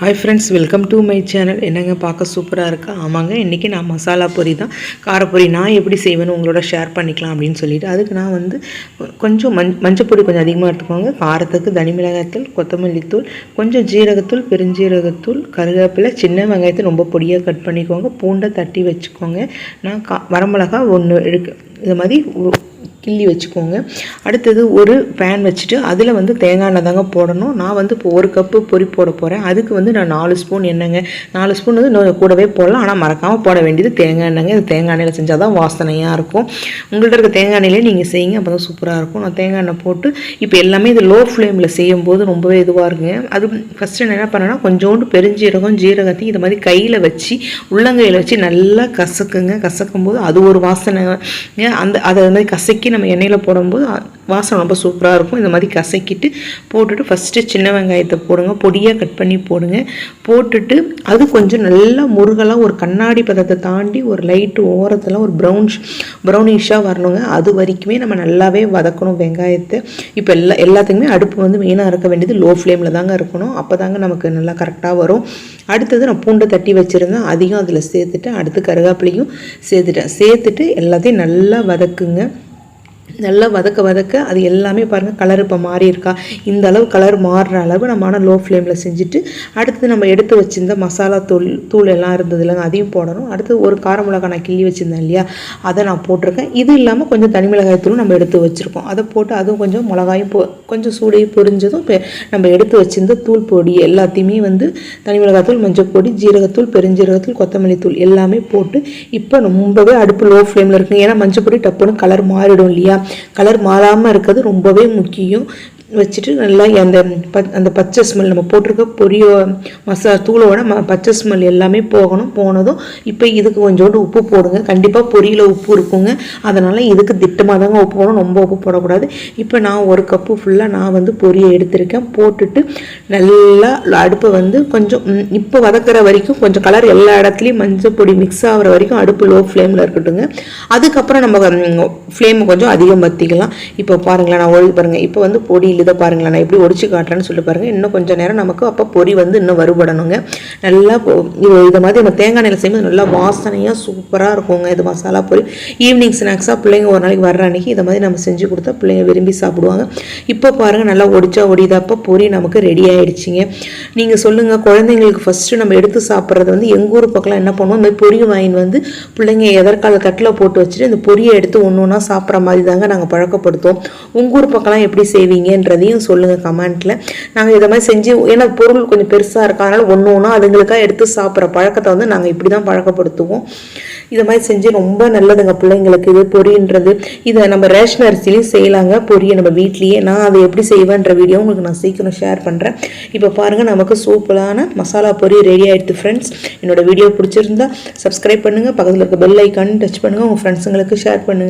Hi friends welcome to my channel என்னங்க பார்க்க சூப்பராக இருக்கா? ஆமாங்க இன்றைக்கி நான் மசாலா பொரி தான். காரப்பொரி நான் எப்படி செய்வேன்னு உங்களோட ஷேர் பண்ணிக்கலாம் அப்படின்னு சொல்லிட்டு அதுக்கு நான் வந்து கொஞ்சம் மஞ் மஞ்சப்பொடி கொஞ்சம் அதிகமாக எடுத்துக்கோங்க. காரத்துக்கு தனி மிளகாய்த்தூள் கொத்தமல்லி தூள் கொஞ்சம் ஜீரகத்தூள் பெருஞ்சீரகத்தூள் கருவேப்பிலை சின்ன வெங்காயத்தை ரொம்ப பொடியாக கட் பண்ணிக்கோங்க. பூண்டை தட்டி வச்சுக்கோங்க. நான் கா வரமிளகா ஒன்று எடுக்க இது மாதிரி கிள்ளி வச்சுக்கோங்க. அடுத்தது ஒரு பேன் வச்சுட்டு அதில் வந்து தேங்காய் எண்ணெய் தாங்க போடணும். நான் வந்து இப்போ ஒரு கப்பு பொரி போட போகிறேன் அதுக்கு வந்து நான் நாலு ஸ்பூன் எண்ணெய்ங்க. நாலு ஸ்பூன் வந்து நான் கூடவே போடலாம். ஆனால் மறக்காமல் போட வேண்டியது தேங்காய் எண்ணெய்ங்க. இது தேங்காய் எண்ணெயில் செஞ்சால் தான் வாசனையாக இருக்கும். உங்கள்கிட்ட இருக்க தேங்காய் எண்ணெயிலே நீங்கள் செய்யுங்க. அப்போ தான் சூப்பராக இருக்கும். நான் தேங்காய் எண்ணெய் போட்டு இப்போ எல்லாமே இது லோ ஃப்ளேமில் செய்யும் போது ரொம்பவே இதுவாக இருக்குங்க. அது ஃபஸ்ட்டு என்ன பண்ணேன்னா கொஞ்சோண்டு பெருஞ்சீரகம் ஜீரகத்தையும் இது மாதிரி கையில் வச்சு உள்ளங்கையில் வச்சு நல்லா கசக்குங்க. கசக்கும் போது அது ஒரு வாசனை அந்த அதை மாதிரி கசக்கி நம்ம எண்ணெயில் போடும்போது வாசனை ரொம்ப சூப்பராக இருக்கும். இந்த மாதிரி கசக்கிட்டு போட்டுட்டு ஃபஸ்ட்டு சின்ன வெங்காயத்தை போடுங்க. பொடியாக கட் பண்ணி போடுங்க. போட்டுட்டு அது கொஞ்சம் நல்லா முருகலாக ஒரு கண்ணாடி பதத்தை தாண்டி ஒரு லைட்டு ஓரத்தில் ஒரு ப்ரௌன்ஷ் ப்ரௌனிஷாக வரணுங்க. அது வரைக்குமே நம்ம நல்லாவே வதக்கணும் வெங்காயத்தை. இப்போ எல்லா எல்லாத்துக்குமே அடுப்பு வந்து மெயினாக இருக்க வேண்டியது லோ ஃப்ளேமில் தாங்க இருக்கணும். அப்போ தாங்க நமக்கு நல்லா கரெக்டாக வரும். அடுத்தது நான் பூண்டை தட்டி வச்சுருந்தேன். அதிகம் அதில் சேர்த்துட்டு அடுத்து கருவேப்பிலையும் சேர்த்துட்டேன். சேர்த்துட்டு எல்லாத்தையும் நல்லா வதக்குங்க. நல்லா வதக்க வதக்க அது எல்லாமே பாருங்கள் கலர் இப்போ மாறி இருக்கா. இந்த அளவு கலர் மாறுற அளவு நம்ம ஆனால் லோ ஃப்ளேமில் செஞ்சுட்டு அடுத்து நம்ம எடுத்து வச்சிருந்த மசாலா தூள் தூள் எல்லாம் இருந்தது இல்லைங்க அதையும் போடணும். அடுத்து ஒரு கார மிளகாய் நான் கிள்ளி வச்சுருந்தேன் இல்லையா அதை நான் போட்டிருக்கேன். இது இல்லாமல் கொஞ்சம் தனி மிளகாய் தூள் நம்ம எடுத்து வச்சுருக்கோம். அதை போட்டு அதுவும் கொஞ்சம் மிளகாயும் பொ கொஞ்சம் சூடையும் பொரிஞ்சதும் நம்ம எடுத்து வச்சுருந்த தூள் பொடி எல்லாத்தையுமே வந்து தனி மிளகாய் தூள் மஞ்சள் பொடி ஜீரகத்தூள் பெருஞ்சீரகத்தூள் கொத்தமல்லி தூள் எல்லாமே போட்டு இப்போ ரொம்பவே அடுப்பு லோ ஃப்ளேமில் இருக்குங்க. ஏன்னா மஞ்சள் பொடி டப்புன்னு கலர் மாறிடும் இல்லையா. கலர் மாறாமல் இருக்கிறது ரொம்பவே முக்கியம். வச்சுட்டு நல்லா அந்த பத் அந்த பச்சை ஸ்மெல் நம்ம போட்டிருக்க பொரிய மசா தூளோட ம பச்சை ஸ்மெல் எல்லாமே போகணும். போனதும் இப்போ இதுக்கு கொஞ்சோண்டு உப்பு போடுங்க. கண்டிப்பாக பொரியில் உப்பு இருக்குங்க. அதனால் இதுக்கு திட்டமாக தாங்க உப்பு போடணும். ரொம்ப உப்பு போடக்கூடாது. இப்போ நான் ஒரு கப்பு ஃபுல்லாக நான் வந்து பொரியை எடுத்திருக்கேன். போட்டுட்டு நல்லா அடுப்பை வந்து கொஞ்சம் இப்போ வதக்கிற வரைக்கும் கொஞ்சம் கலர் எல்லா இடத்துலையும் மஞ்சள் பொடி மிக்ஸ் ஆகிற வரைக்கும் அடுப்பு லோ ஃப்ளேமில் இருக்கட்டுங்க அதுக்கப்புறம் நம்ம ஃப்ளேமை கொஞ்சம் அதிகம் பற்றிக்கலாம் இப்போ பாருங்களேன் நான் ஒழுங்கு பாருங்கள் இப்போ வந்து பொடியில் இதை பாருங்களேன். நான் எப்படி ஒடிச்சு காட்டுறேன்னு சொல்லி பாருங்கள் இன்னும் கொஞ்சம் நேரம் நமக்கு அப்போ பொரி வந்து இன்னும் வறுபடணுங்க. நல்லா இதை மாதிரி நம்ம தேங்காய் எண்ணெயில் செய்யும்போது நல்லா வாசனையாக சூப்பராக இருக்குங்க. இது மசாலா பொரி ஈவினிங் ஸ்நாக்ஸாக பிள்ளைங்க ஒரு நாளைக்கு வர்ற அன்றைக்கி இதை மாதிரி நம்ம செஞ்சு கொடுத்தா பிள்ளைங்க விரும்பி சாப்பிடுவாங்க. இப்போ பாருங்கள் நல்லா ஒடிச்சா ஒடிதப்போ பொரி நமக்கு ரெடி ஆகிடுச்சிங்க நீங்கள் சொல்லுங்கள் குழந்தைங்களுக்கு ஃபஸ்ட்டு நம்ம எடுத்து சாப்பிட்றது வந்து எங்கள் ஊர் பக்கம்லாம் என்ன பண்ணுவோம்? இந்த மாதிரி பொரி வாயின் வந்து பிள்ளைங்க எதற்கால தட்டில் போட்டு வச்சுட்டு இந்த பொரியை எடுத்து ஒன்று ஒன்றா சாப்பிட்ற மாதிரி தாங்க நாங்கள் பழக்கப்படுத்துவோம். உங்கள் ஊர் பக்கம்லாம் எப்படி செய்வீங்கன்ற அப்படின்றதையும் சொல்லுங்கள் கமெண்ட்டில் நாங்கள் இதை மாதிரி செஞ்சு ஏன்னா பொருள் கொஞ்சம் பெருசாக இருக்கா அதனால் ஒன்று ஒன்றா அதுங்களுக்காக எடுத்து சாப்பிட்ற பழக்கத்தை வந்து நாங்கள் இப்படி தான் பழக்கப்படுத்துவோம். இதை மாதிரி செஞ்சு ரொம்ப நல்லதுங்க பிள்ளைங்களுக்கு. இது பொரின்றது இதை நம்ம ரேஷன் அரிசிலையும் செய்யலாங்க. பொரியை நம்ம வீட்லேயே நான் அதை எப்படி செய்வேன்ற வீடியோ உங்களுக்கு நான் சீக்கிரம் ஷேர் பண்ணுறேன் இப்போ பாருங்கள் நமக்கு சூப்பரான மசாலா பொரி ரெடி ஆகிடுது ஃப்ரெண்ட்ஸ் என்னோடய வீடியோ பிடிச்சிருந்தா சப்ஸ்கிரைப் பண்ணுங்கள் பக்கத்தில் இருக்க பெல் ஐக்கான் டச் பண்ணுங்கள் உங்கள் ஃப்ரெண்ட்ஸுங்களுக்கு ஷேர் பண்ணுங்கள்